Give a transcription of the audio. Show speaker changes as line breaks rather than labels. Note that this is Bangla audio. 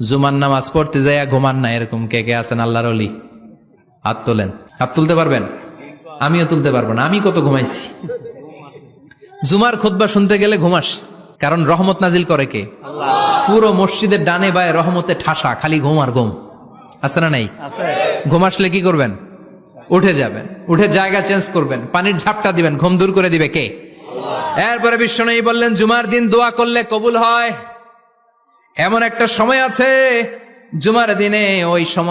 জুমার নামাজ পড়তে যায় ঘুমান না এরকম কে কে আছেন আল্লাহর অলি হাত তোলেন। হাত তুলতে পারবেন? আমিও তুলতে পারব না আমি কত ঘুমাইছি? জুমার খুতবা শুনতে গেলে ঘুমাস কারণ রহমত নাজিল করে কে? পুরো মসজিদের ডানে বায়ে রহমতে ঠাসা খালি ঘুম আর ঘুম। আছে না নাই? ঘুম আসলে কি করবেন? উঠে যাবেন উঠে জায়গা চেঞ্জ করবেন পানির ঝাপটা দিবেন ঘুম দূর করে দিবে কে? এরপরে বিশ্বনবী বললেন জুমার দিন দোয়া করলে কবুল হয়। এমন একটা সময় আছে জুমার দিনে ওই সময়